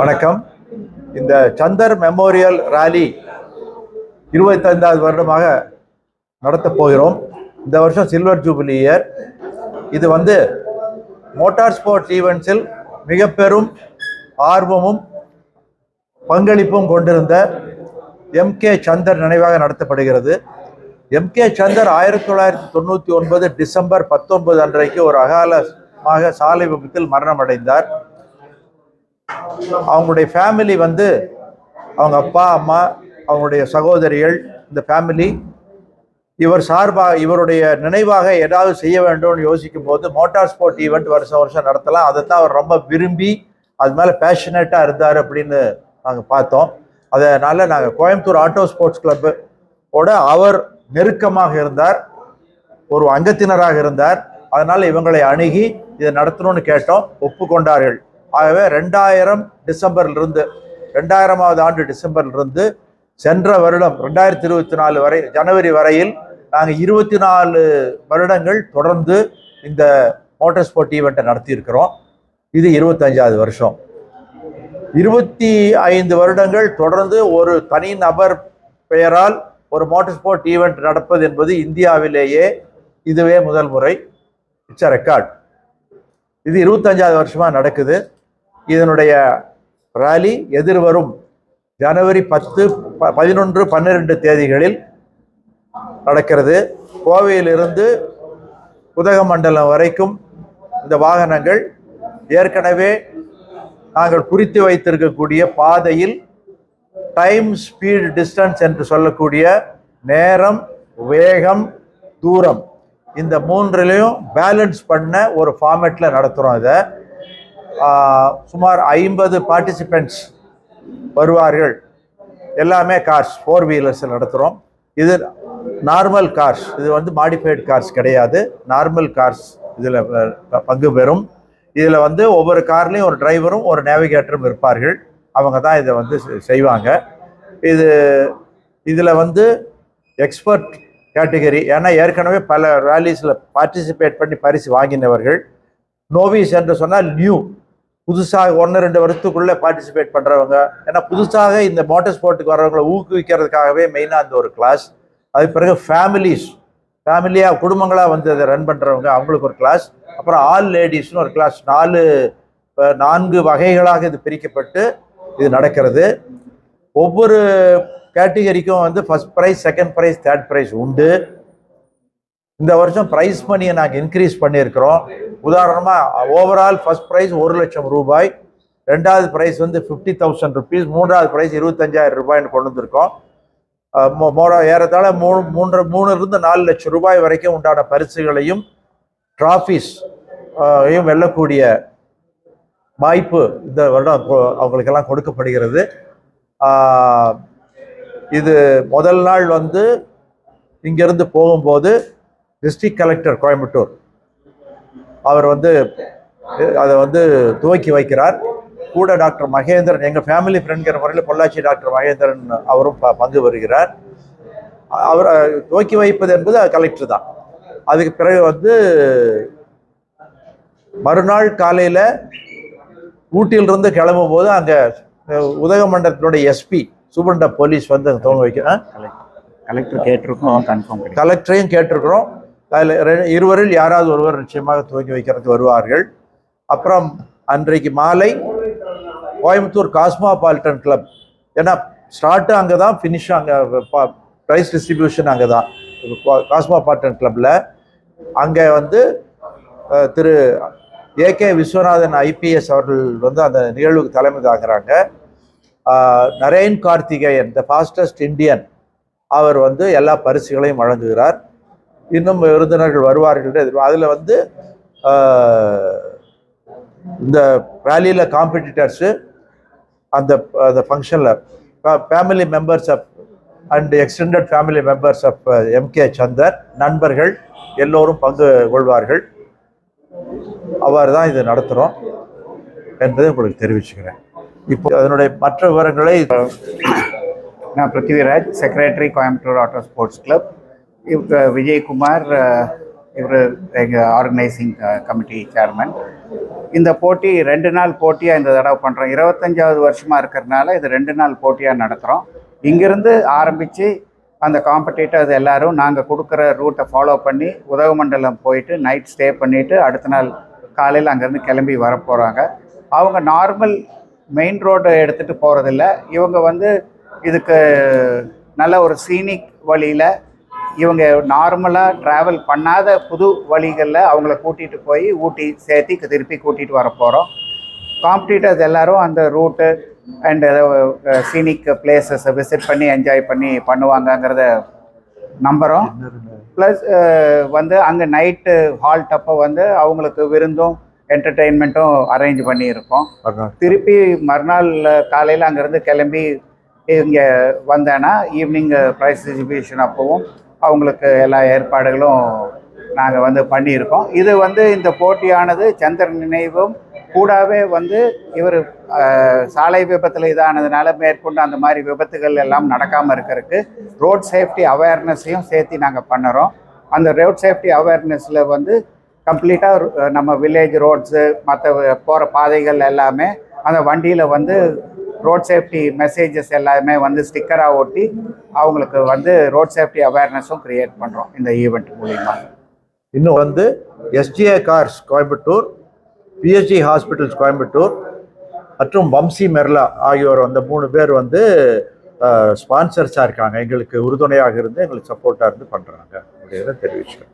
வணக்கம். இந்த சந்தர் மெமோரியல் ராலி இருபத்தைந்தாவது வருடமாக நடத்தப் போகிறோம். இந்த வருஷம் சில்வர் ஜூபிலி இயர். இது வந்து மோட்டார் ஸ்போர்ட்ஸ் ஈவெண்ட்ஸில் மிக பெரும் ஆர்வமும் பங்களிப்பும் கொண்டிருந்த எம் கே சந்தர் நினைவாக நடத்தப்படுகிறது. எம் கே சந்தர் ஆயிரத்தி தொள்ளாயிரத்தி தொண்ணூற்றி ஒன்பது டிசம்பர் பத்தொன்பது அன்றைக்கு ஒரு அகாலமாக சாலை விபத்தில் மரணம் அடைந்தார் அவங்களுடைய ஃபேமிலி வந்து அவங்க அப்பா அம்மா அவங்களுடைய சகோதரிகள் இந்த ஃபேமிலி இவர் சார்பாக இவருடைய நினைவாக ஏதாவது செய்ய வேண்டும்னு யோசிக்கும் போது மோட்டார் ஸ்போர்ட் ஈவெண்ட் வருஷம் வருஷம் நடத்தலாம். அதை தான் அவர் ரொம்ப விரும்பி அது மேலே பேஷனேட்டாக இருந்தார் அப்படின்னு நாங்கள் பார்த்தோம். அதனால் நாங்கள் கோயம்புத்தூர் ஆட்டோ ஸ்போர்ட்ஸ் கிளப்பு ஓட அவர் நெருக்கமாக இருந்தார். ஒரு அங்கத்தினராக இருந்தார். அதனால் இவங்களை அணுகி இதை நடத்தணும்னு கேட்டோம். ஒப்புக்கொண்டார்கள். ஆகவே ரெண்டாயிரம் டிசம்பர்லிருந்து ரெண்டாயிரமாவது ஆண்டு டிசம்பர்லிருந்து சென்ற வருடம் ரெண்டாயிரத்தி இருபத்தி நாலு வரை ஜனவரி வரையில் நாங்கள் இருபத்தி நாலு வருடங்கள் தொடர்ந்து இந்த மோட்டார் ஸ்போர்ட் ஈவெண்ட்டை நடத்தியிருக்கிறோம். இது இருபத்தஞ்சாவது வருஷம். இருபத்தி ஐந்து வருடங்கள் தொடர்ந்து ஒரு தனி நபர் பெயரால் ஒரு மோட்டார் ஸ்போர்ட் ஈவெண்ட் நடப்பது என்பது இந்தியாவிலேயே இதுவே முதல் முறை. இட்ஸ் அ ரெக்கார்ட் இது இருபத்தஞ்சாவது வருஷமாக நடக்குது. இதனுடைய ராலி எதிர்வரும் ஜனவரி பத்து ப- பதினொன்று பன்னிரெண்டு தேதிகளில் நடக்கிறது. கோவையிலிருந்து உதகமண்டலம் வரைக்கும் இந்த வாகனங்கள் ஏற்கனவே நாங்கள் குறித்து வைத்திருக்கக்கூடிய பாதையில் டைம் ஸ்பீட் டிஸ்டன்ஸ் என்று சொல்லக்கூடிய நேரம் வேகம் தூரம் இந்த மூன்றிலையும் பேலன்ஸ் பண்ண ஒரு ஃபார்மேட்டில் நடத்துகிறோம் இதை. சுமார் ஐம்பது பார்ட்டிசிபெண்ட்ஸ் வருவார்கள். எல்லாமே கார்ஸ் ஃபோர் வீலர்ஸில் நடத்துகிறோம் இது நார்மல் கார்ஸ் இது வந்து மாடிஃபைடு கார்ஸ் கிடையாது. நார்மல் கார்ஸ் இதில் பங்கு பெறும். இதில் வந்து ஒவ்வொரு கார்லேயும் ஒரு டிரைவரும் ஒரு நேவிகேட்டரும் இருப்பார்கள். அவங்க தான் இதை வந்து செய்வாங்க. இது இதில் வந்து எக்ஸ்பர்ட் கேட்டகரி ஏன்னா ஏற்கனவே பல ரேலிஸில் பார்ட்டிசிபேட் பண்ணி பரிசு வாங்கினவர்கள். நோவிஸ் என்று சொன்னால் நியூ புதுசாக ஒன்று ரெண்டு வருஷத்துக்குள்ளே பார்ட்டிசிபேட் பண்ணுறவங்க ஏன்னா புதுசாக இந்த மோட்டர் ஸ்போர்ட்டுக்கு வர்றவங்களை ஊக்குவிக்கிறதுக்காகவே மெயினாக அந்த ஒரு கிளாஸ் அதுக்கு பிறகு ஃபேமிலிஸ் ஃபேமிலியாக குடும்பங்களாக வந்து அதை ரன் பண்ணுறவங்க அவங்களுக்கு ஒரு கிளாஸ் அப்புறம் ஆல் லேடிஸ்னு ஒரு கிளாஸ் நாலு நான்கு வகைகளாக இது பிரிக்கப்பட்டு இது நடக்கிறது. ஒவ்வொரு கேட்டகரிக்கும் வந்து first prize second prize third prize உண்டு. இந்த வருஷம் ப்ரைஸ் மணியை நாங்கள் இன்க்ரீஸ் பண்ணியிருக்கிறோம். உதாரணமாக ஓவரால் ஃபஸ்ட் ப்ரைஸ் ஒரு லட்சம் ரூபாய் ரெண்டாவது ப்ரைஸ் வந்து ஃபிஃப்டி தௌசண்ட் ருபீஸ் மூன்றாவது ப்ரைஸ் இருபத்தஞ்சாயிரம் ரூபாய்னு கொண்டு வந்திருக்கோம். மோ- மோட ஏறத்தாழ மூணு மூன்று மூணுலேருந்து நாலு லட்சம் ரூபாய் வரைக்கும் உண்டான பரிசுகளையும் ட்ராஃபிஸ் யும் வெல்லக்கூடிய வாய்ப்பு இந்த வருடம் அவங்களுக்கெல்லாம் கொடுக்கப்படுகிறது. இது முதல் நாள் வந்து இங்கேருந்து போகும்போது டிஸ்ட்ரிக்ட் கலெக்டர் கோயம்புத்தூர் அவர் வந்து அதை வந்து துவக்கி வைக்கிறார். கூட டாக்டர் மகேந்திரன் எங்கள் ஃபேமிலி ஃப்ரெண்ட்கிற முறையில் பொள்ளாச்சி டாக்டர் மகேந்திரன் அவரும் பங்கு வருகிறார் அவர் துவக்கி வைப்பது என்பது கலெக்டர் தான். அதுக்கு பிறகு வந்து மறுநாள் காலையில் ஊட்டியிலிருந்து கிளம்பும் போது அங்கே உதகமண்டலத்தினுடைய எஸ்பி சூப்பரண்ட போலீஸ் வந்து அங்க துவங்க வைக்க? கலெக்டர் கேட்டிருக்கோம் கன்ஃபார்ம் கலெக்டரையும் கேட்டிருக்கிறோம். அதில் இருவரில் யாராவது ஒருவர் நிச்சயமாக துவங்கி வைக்கிறதுக்கு வருவார்கள். அப்புறம் அன்றைக்கு மாலை கோயம்புத்தூர் காஸ்மாபாலிட்டன் கிளப். ஏன்னா ஸ்டார்ட்டு அங்கே தான் ஃபினிஷ் அங்கே ப்ரைஸ் டிஸ்ட்ரிபியூஷன் அங்கே தான். காஸ்மாபாலிட்டன் கிளப்பில். அங்கே வந்து திரு ஏகே விஸ்வநாதன் ஐபிஎஸ் அவர்கள் வந்து அந்த நிகழ்வுக்கு தலைமை தாங்குறாங்க Narain Karthikeyan the fastest Indian அவர் வந்து எல்லா பரிசுகளையும் வழங்குகிறார். இன்னும் விருந்தினர்கள் வருவார்கள் என்று வந்து இந்த ரேலியில் காம்படிட்டர்ஸு அந்த அந்த ஃபங்க்ஷனில் family members of and extended family members of MK Chandar நண்பர்கள் எல்லோரும் பங்கு கொள்வார்கள். அவ்வாறு தான் இது நடத்துகிறோம் என்பதை உங்களுக்கு தெரிவிச்சுக்கிறேன். இப்போ அதனுடைய மற்ற விவரங்களை நான் Prithviraj secretary Coimbatore auto sports club இவர் விஜயகுமார் இவர் எங்கள் ஆர்கனைசிங் கமிட்டி சேர்மன் இந்த போட்டி ரெண்டு நாள் போட்டியாக இந்த தடவை பண்ணுறோம் இருபத்தஞ்சாவது வருஷமாக இருக்கிறதுனால இது ரெண்டு நாள் போட்டியாக நடத்துகிறோம் இங்கேருந்து ஆரம்பித்து அந்த காம்படிட்டர்ஸ் எல்லாரும் நாங்கள் கொடுக்குற ரூட்டை ஃபாலோ பண்ணி உதகமண்டலம் போயிட்டு நைட் ஸ்டே பண்ணிவிட்டு அடுத்த நாள் காலையில் அங்கேருந்து கிளம்பி வர போகிறாங்க அவங்க நார்மல் மெயின் ரோடு எடுத்துகிட்டு போகிறதில்ல இவங்க வந்து இதுக்கு நல்ல ஒரு சீனிக் வழியில் இவங்க நார்மலாக ட்ராவல் பண்ணாத புது வழிகளில் அவங்கள கூட்டிகிட்டு போய் ஊட்டி சேர்த்தி திருப்பி கூட்டிகிட்டு வர போகிறோம் காம்படிட்டர்ஸ் எல்லாரும் அந்த ரூட்டு அண்ட் சீனிக் பிளேசஸை விசிட் பண்ணி என்ஜாய் பண்ணி பண்ணுவாங்கங்கிறத நம்புகிறோம் ப்ளஸ் வந்து அங்கே நைட்டு ஹால்ட் அப்போ வந்து அவங்களுக்கு விருந்தும் என்டர்டெயின்மெண்ட்டும் அரேஞ்ச் பண்ணியிருக்கோம். திருப்பி மறுநாள் காலையில் அங்கேருந்து கிளம்பி இங்கே வந்தேன்னா ஈவினிங் ப்ரைஸ் டிஸ்ட்ரிபியூஷன் அப்போவும் அவங்களுக்கு எல்லா ஏற்பாடுகளும் நாங்கள் வந்து பண்ணியிருக்கோம். இது வந்து இந்த போட்டியானது சந்திரன் நினைவும் கூடவே வந்து இவர் சாலை விபத்தில் இதானதுனால மேற்கொண்டு அந்த மாதிரி விபத்துகள் எல்லாம் நடக்காமல் இருக்கிறதுக்கு ரோட் சேஃப்டி அவேர்னஸையும் சேர்த்து நாங்கள் பண்ணுறோம். அந்த ரோட் சேஃப்டி அவேர்னஸில் வந்து கம்ப்ளீட்டாக நம்ம வில்லேஜ் ரோட்ஸு மற்ற போகிற பாதைகள் எல்லாமே அந்த வண்டியில் வந்து ரோட் சேஃப்டி மெசேஜஸ் எல்லாமே வந்து ஸ்டிக்கராக ஒட்டி அவங்களுக்கு வந்து ரோட் சேஃப்டி அவேர்னஸும் க்ரியேட் பண்ணுறோம் இந்த ஈவெண்ட் மூலிமா இன்னும் வந்து STA cars Coimbatore PSG hospitals Coimbatore மற்றும் வம்சி மெர்லா ஆகியோர் அந்த மூணு பேர் வந்து ஸ்பான்சர்ஸாக இருக்காங்க. எங்களுக்கு உறுதுணையாக இருந்து எங்களுக்கு சப்போர்ட்டாக இருந்து பண்ணுறாங்க அப்படிங்கிறத தெரிவிச்சுக்கிறேன்